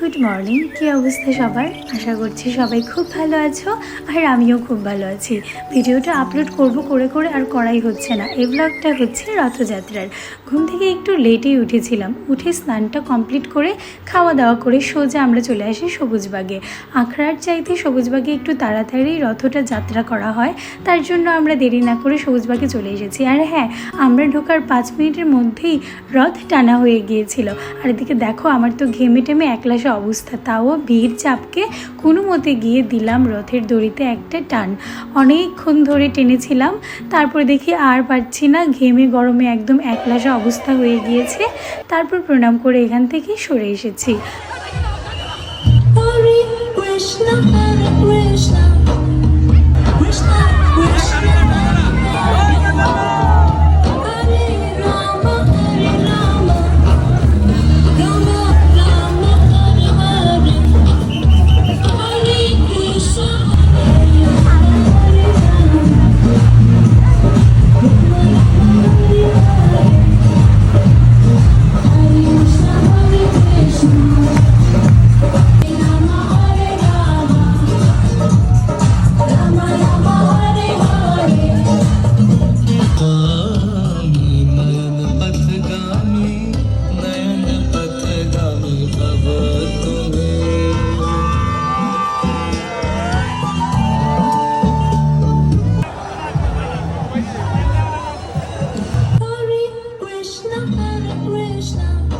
Good morning কী অবস্থা সবার? আশা করছি সবাই খুব ভালো আছো আর আমিও খুব ভালো আছি। ভিডিওটা আপলোড করব করে করে আর করাই হচ্ছে না। এই ব্লগটা হচ্ছে রথযাত্রার। ঘুম থেকে একটু লেটেই উঠেছিলাম। উঠে স্নানটা কমপ্লিট করে খাওয়া দাওয়া করে সোজা আমরা চলে আসি সবুজবাগে। আখড়ার চাইতে সবুজবাগে একটু তাড়াতাড়ি রথটা যাত্রা করা হয়। তার জন্য আমরা দেরি না করে সবুজবাগে চলে এসেছি। আর হ্যাঁ আমরা ঢোকার পাঁচ মিনিটের মধ্যেই রথ টানা হয়ে গিয়েছিল। আর এদিকে দেখো, আমার তো ঘেমে টেমে একলাসে অবস্থা তাও ভিড় চাপকে কোনো মতে গিয়ে দিলাম রথের দড়িতে একটা টান। অনেকক্ষণ ধরে টেনেছিলাম তারপরে দেখি আর পারছি না ঘেমে গরমে একদম একলাসা অবস্থা হয়ে গিয়েছে। তারপর প্রণাম করে এখান থেকে সরে এসেছি। Krishna, Krishna Hare Krishna,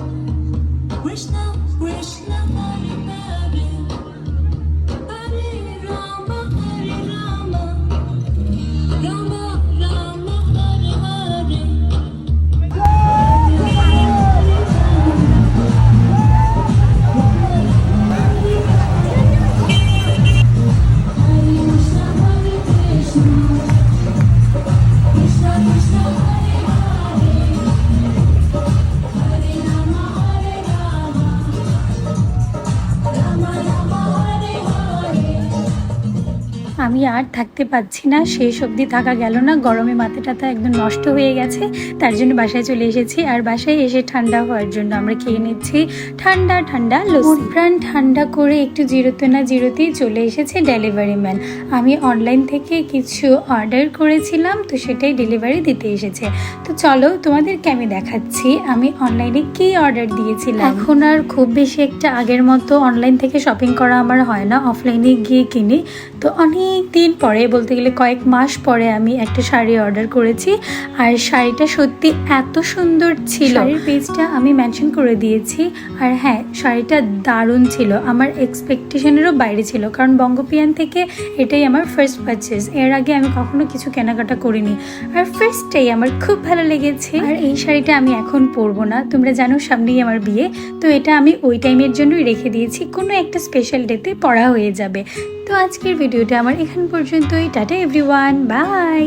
আমি আর থাকতে পারছি না। শেষ অবধি থাকা গেল না। গরমে মাথা টাথা একদম নষ্ট হয়ে গেছে। তার জন্য বাসায় চলে এসেছি। আর বাসায় এসে ঠান্ডা হওয়ার জন্য আমরা খেয়ে নিচ্ছি ঠান্ডা ঠান্ডা লস্যি। প্রাণ ঠান্ডা করে একটু জিরোতে না জিরোতেই চলে এসেছে ডেলিভারি ম্যান। আমি অনলাইন থেকে কিছু অর্ডার করেছিলাম, তো সেটাই ডেলিভারি দিতে এসেছে। তো চলো তোমাদেরকে আমি দেখাচ্ছি, আমি অনলাইনে কি অর্ডার দিয়েছিলাম। এখন আর খুব বেশি একটা আগের মতো অনলাইন থেকে শপিং করা আমার হয় না। অফলাইনে গিয়ে কিনি। তো অনেক দিন পরে, বলতে গেলে কয়েক মাস পরে আমি একটা শাড়ি অর্ডার করেছি। আর শাড়িটা সত্যি এত সুন্দর ছিল। শাড়ির পেজটা আমি মেনশন করে দিয়েছি। আর হ্যাঁ শাড়িটা দারুণ ছিল। আমার এক্সপেকটেশনেরও বাইরে ছিল। কারণ বঙ্গপিয়ান থেকে এটাই আমার ফার্স্ট পারচেস এর আগে আমি কখনো কিছু কেনাকাটা করিনি। আর ফার্স্টটাই আমার খুব ভালো লেগেছে। আর এই শাড়িটা আমি এখন পরবো না। তোমরা জানো সামনেই আমার বিয়ে। তো এটা আমি ওই টাইমের জন্যই রেখে দিয়েছি। কোনো একটা স্পেশাল ডেতে পড়া হয়ে যাবে। তো আজকের ভিডিওটা আমার এখান পর্যন্তই। Tata everyone bye